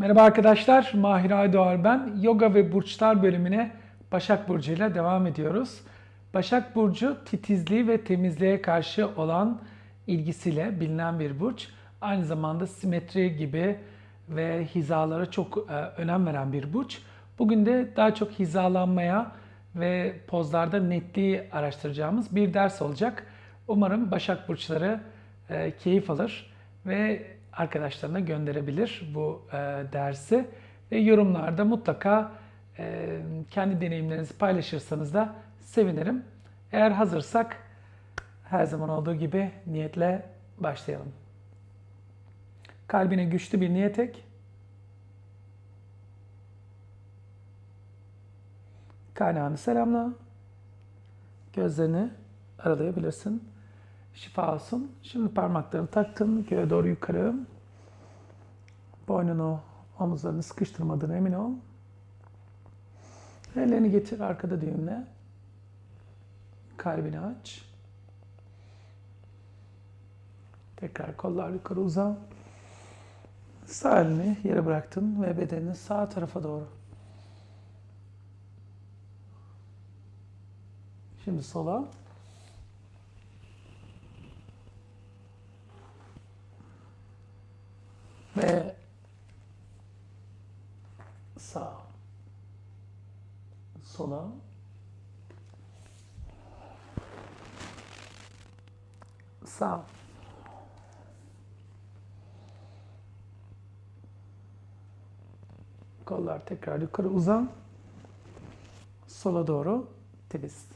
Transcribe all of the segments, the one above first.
Merhaba arkadaşlar, Mahir Aydoğar ben. Yoga ve Burçlar bölümüne Başak Burcu ile devam ediyoruz. Başak Burcu titizliği ve temizliğe karşı olan ilgisiyle bilinen bir burç. Aynı zamanda simetri gibi ve hizalara çok e, önem veren bir burç. Bugün de daha çok hizalanmaya ve pozlarda netliği araştıracağımız bir ders olacak. Umarım Başak Burçları e, keyif alır ve arkadaşlarına gönderebilir bu e, dersi. Ve yorumlarda mutlaka e, kendi deneyimlerinizi paylaşırsanız da sevinirim. Eğer hazırsak her zaman olduğu gibi niyetle başlayalım. Kalbine güçlü bir niyet ek. Kaynağını selamla. Gözlerini aralayabilirsin. Şifa olsun. Şimdi parmaklarını taktın. Göğe doğru yukarı. Boynunu, omuzlarını sıkıştırmadığına emin ol. Ellerini getir arkada düğümle. Kalbini aç. Tekrar kollar yukarı uzan. Sağ elini yere bıraktın ve bedenini sağ tarafa doğru. Şimdi sola. Ve sağ. Sola. Sağ. Kollar tekrar yukarı uzan. Sola doğru twist.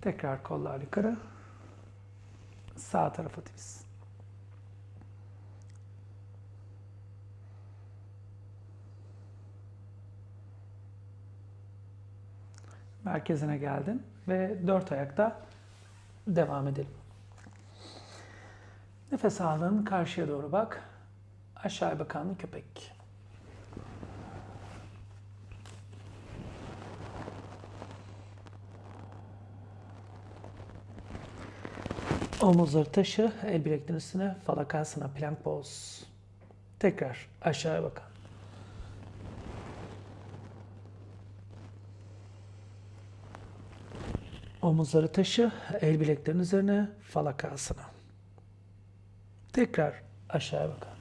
Tekrar kollar yukarı. Sağ tarafa twist. Merkezine geldin ve dört ayakta devam edelim. Nefes aldın, karşıya doğru bak. Aşağıya bakan köpek. Omuzları taşı, el bileklerin üstüne, falakasına, plank pose. Tekrar aşağıya bakan. Omuzları taşı, el bileklerin üzerine, falakasına. Tekrar aşağıya bakan.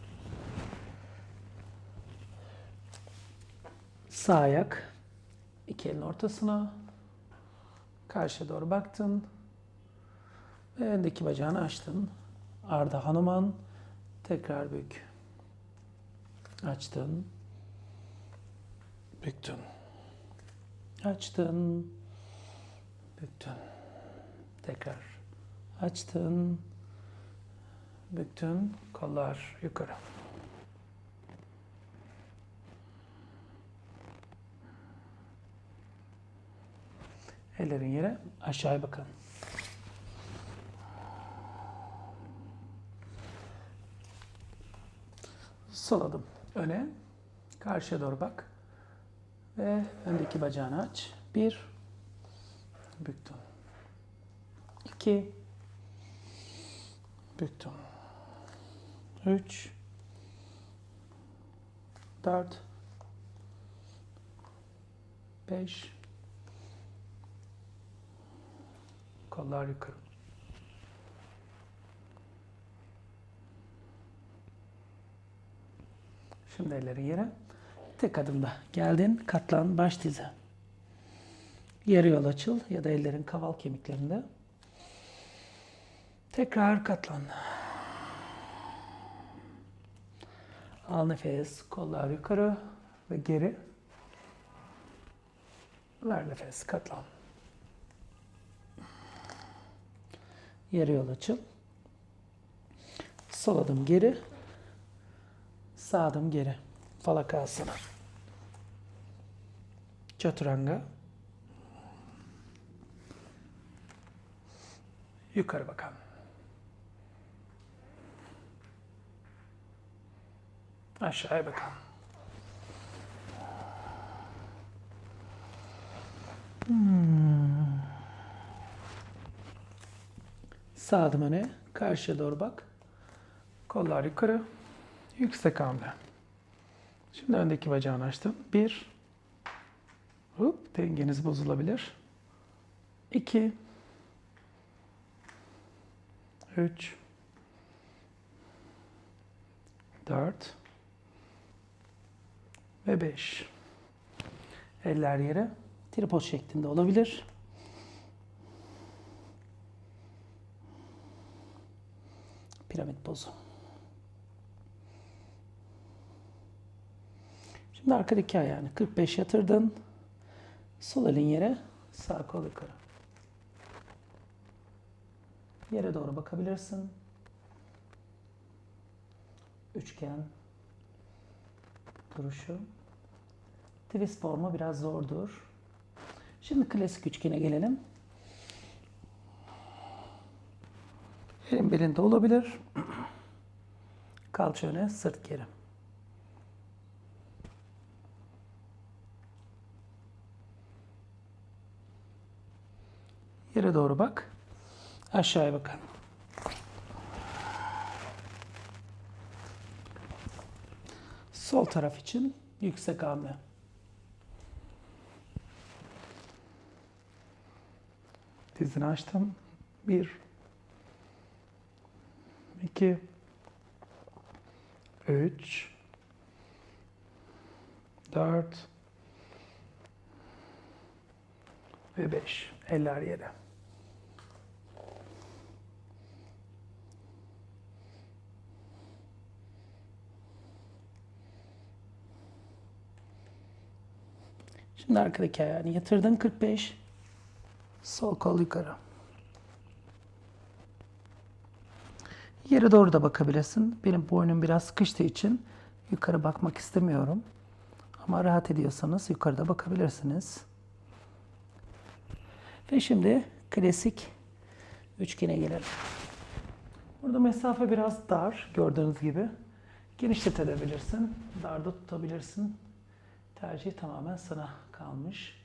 Sağ ayak, iki elin ortasına, karşıya doğru baktın. Ve öndeki bacağını açtın. Arda Hanuman. Tekrar bük. Açtın. Büktün. Açtın. Büktün. Tekrar. Açtın. Büktün. Kollar yukarı. Ellerin yere aşağıya bakın. Sol adım öne. Karşıya doğru bak. Ve öndeki bacağını aç. Bir. Büktüm. İki. Büktüm. Üç. Dört. Beş. Kollar yukarı. Şimdi elleri yere. Tek adımda geldin, katlan, baş dize. Yarı yol açıl ya da ellerin kaval kemiklerinde. Tekrar katlan. Al nefes, kollar yukarı ve geri. Ver nefes, katlan. Yarı yol açıl. Sol adım geri, Sağ adım geri. Falakasana. Chaturanga. Yukarı bakalım. Aşağıya bakalım. Hmm. Sağ Karşıya doğru bak. Kollar yukarı. Yüksek hamle. Şimdi öndeki bacağını açtın. Bir. Hop, dengeniz bozulabilir. İki. Üç. Dört. Ve beş. Eller yere. Tripod şeklinde olabilir. Piramit pozu. Şimdi arkadaki ayağını 45 yatırdın. Sol elin yere, sağ kol yukarı. Yere doğru bakabilirsin. Üçgen duruşu. Twist formu biraz zordur. Şimdi klasik üçgene gelelim. Elin belinde olabilir. Kalça öne, sırt geri. Yere doğru bak. Aşağıya bakın. Sol taraf için yüksek hamle. Dizini açtım. Bir. iki, Üç. Dört. Ve beş. Eller yere. Şimdi arkadaki ayağını yatırdın 45. Sol kol yukarı. Yere doğru da bakabilirsin. Benim boynum biraz sıkıştığı için yukarı bakmak istemiyorum. Ama rahat ediyorsanız yukarıda bakabilirsiniz. Ve şimdi klasik üçgene gelelim. Burada mesafe biraz dar gördüğünüz gibi. Genişletebilirsin, darda tutabilirsin. Tercih tamamen sana kalmış.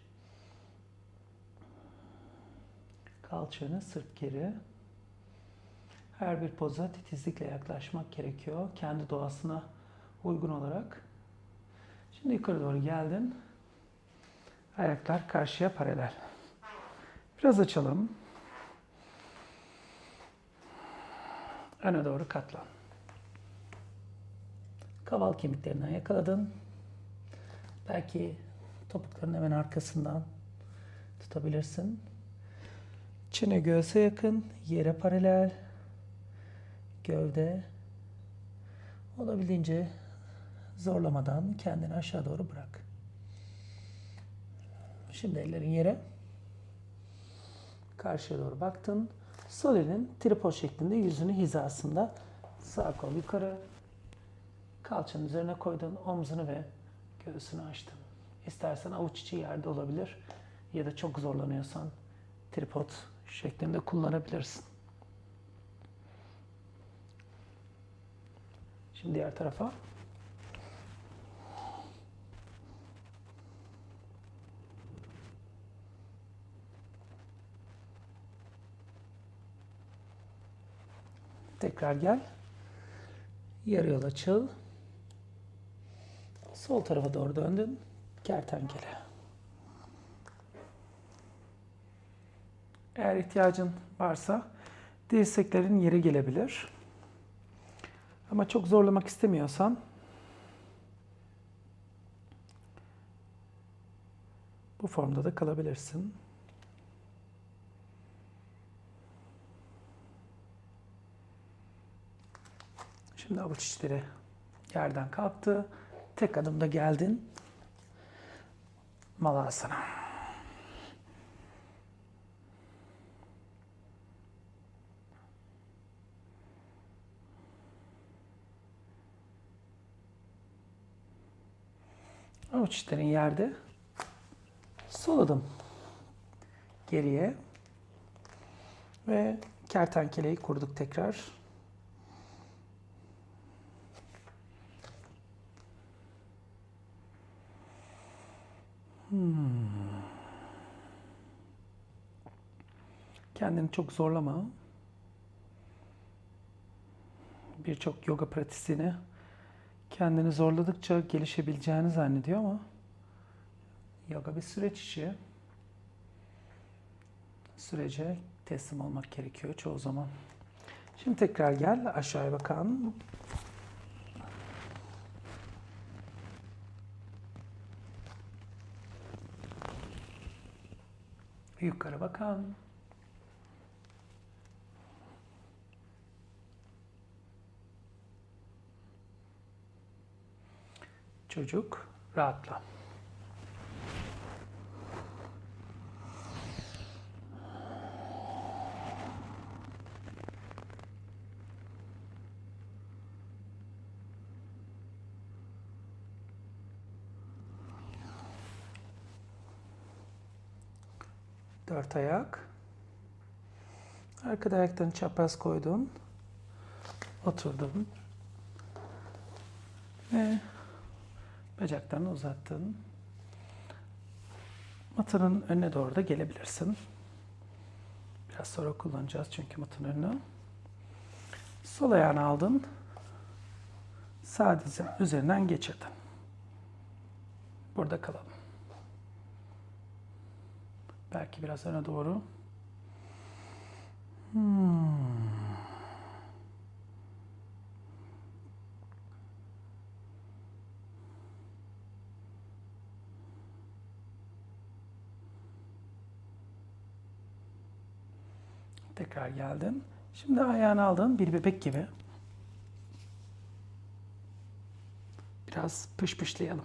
Kalça öne, sırt geri. Her bir poza titizlikle yaklaşmak gerekiyor. Kendi doğasına uygun olarak. Şimdi yukarı doğru geldin. Ayaklar karşıya paralel. Biraz açalım. Öne doğru katlan. Kaval kemiklerinden yakaladın. Belki topukların hemen arkasından tutabilirsin. Çene göğse yakın, yere paralel. Gövde olabildiğince zorlamadan kendini aşağı doğru bırak. Şimdi ellerin yere. Karşıya doğru baktın. Sol elin tripod şeklinde yüzünü hizasında. Sağ kol yukarı. Kalçanın üzerine koydun. Omzunu ve göğsünü açtın. İstersen avuç içi yerde olabilir. Ya da çok zorlanıyorsan tripod şeklinde kullanabilirsin. Şimdi diğer tarafa. Tekrar gel. Yarı yol açıl. Sol tarafa doğru döndün. Kertenkele. Eğer ihtiyacın varsa dirseklerin yeri gelebilir. Ama çok zorlamak istemiyorsan bu formda da kalabilirsin. Şimdi avuç içleri yerden kalktı. Tek adımda geldin. Malasana. Avuç içlerin yerde. Sol adım geriye ve kertenkeleyi kurduk tekrar. Hmm. Kendini çok zorlama. birçok yoga pratisyeni kendini zorladıkça gelişebileceğini zannediyor ama yoga bir süreç işi. Sürece teslim olmak gerekiyor çoğu zaman. Şimdi tekrar gel aşağıya bakalım. Yukarı bakalım. Çocuk rahatla. Dört ayak. Arkada ayaklarını çapraz koydun. Oturdun. Ve bacaklarını uzattın. Matının önüne doğru da gelebilirsin. Biraz sonra kullanacağız çünkü matın önünü. Sol ayağını aldın. Sağ dizin üzerinden geçirdin. Burada kalalım. Belki biraz öne doğru. Hmm. Tekrar geldin. Şimdi ayağını aldın bir bebek gibi. Biraz pışpışlayalım.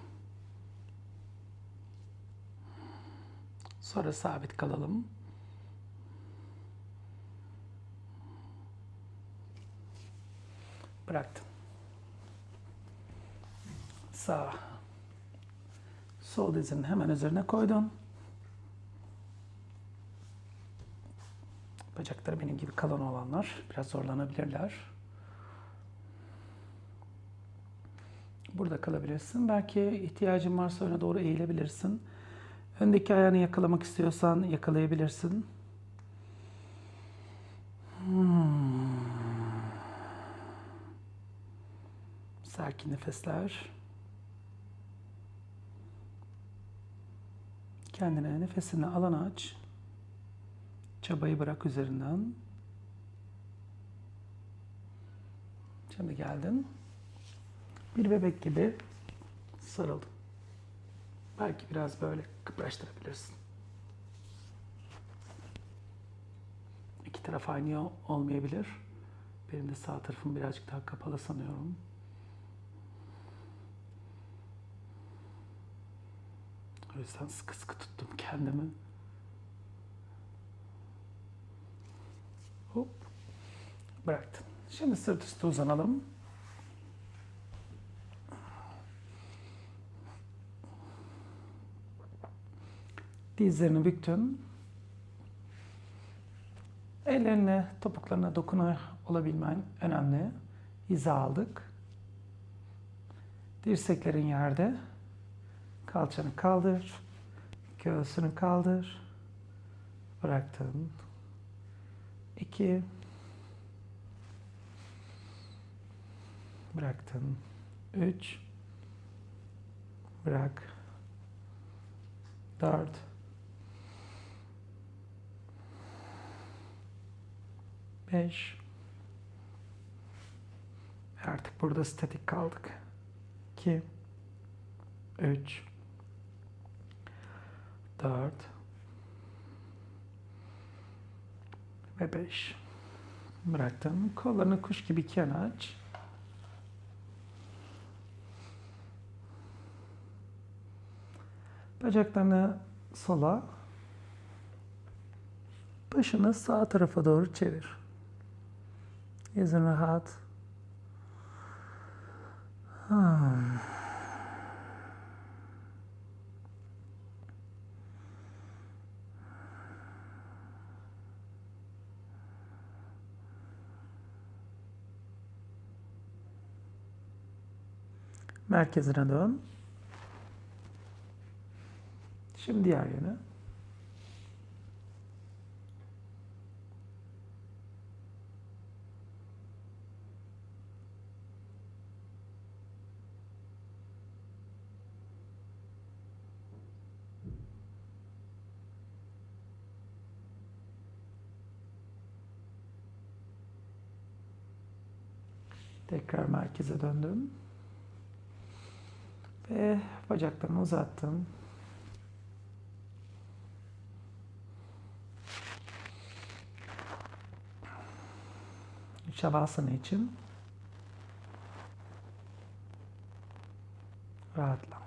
Sonra sabit kalalım. Bıraktım. Sağ. Sol dizinin hemen üzerine koydun. Bacakları benim gibi kalın olanlar biraz zorlanabilirler. Burada kalabilirsin. Belki ihtiyacın varsa öne doğru eğilebilirsin. Öndeki ayağını yakalamak istiyorsan yakalayabilirsin. Hmm. Sakin nefesler. Kendine nefesini alan aç. Çabayı bırak üzerinden. Şimdi geldin. Bir bebek gibi sarıldın. Belki biraz böyle kıpraştırabilirsin. İki taraf aynı olmayabilir. Benim de sağ tarafım birazcık daha kapalı sanıyorum. O yüzden sıkı sıkı tuttum kendimi. Hop. Bıraktım. Şimdi sırt üstü uzanalım. Dizlerini büktün. Ellerine, topuklarına dokunuyor olabilmen önemli. Hiza aldık. Dirseklerin yerde. Kalçanı kaldır. Göğsünü kaldır. Bıraktın. İki. Bıraktın. Üç. Bırak. Dört. Beş. Artık burada statik kaldık. İki. Üç. Dört. Ve beş. Bıraktım. Kollarını kuş gibi ikiye aç. Bacaklarını sola. Başını sağ tarafa doğru çevir. Yüzün rahat. Hmm. Merkezine dön. Şimdi diğer yöne. Tekrar merkeze döndüm. Ve bacaklarımı uzattım. Şavasana için rahatla.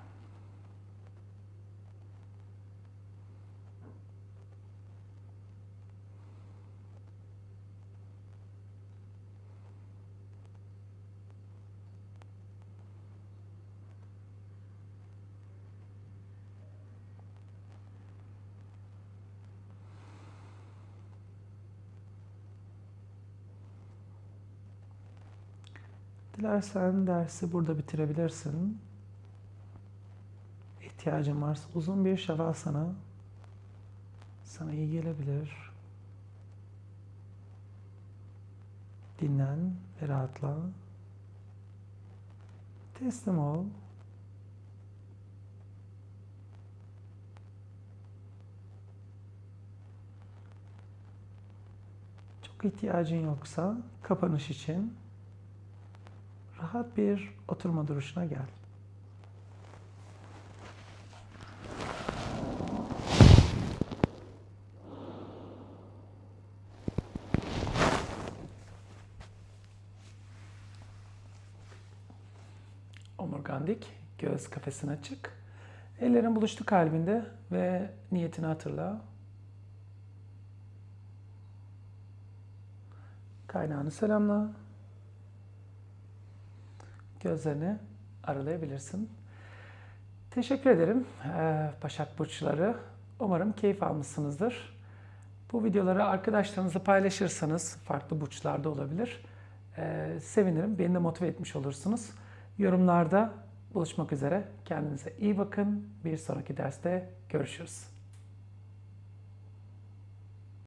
Dilersen dersi burada bitirebilirsin. İhtiyacın varsa uzun bir şavasana sana iyi gelebilir. Dinlen ve rahatla. Teslim ol. Çok ihtiyacın yoksa kapanış için rahat bir oturma duruşuna gel. Omurgan dik, göğüs kafesine açık. Ellerin buluştu kalbinde ve niyetini hatırla. Kaynağını selamla. Gözlerini aralayabilirsin. Teşekkür ederim ee, Başak Burçları. Umarım keyif almışsınızdır. Bu videoları arkadaşlarınızla paylaşırsanız farklı burçlarda olabilir. Ee, sevinirim. Beni de motive etmiş olursunuz. Yorumlarda buluşmak üzere. Kendinize iyi bakın. Bir sonraki derste görüşürüz.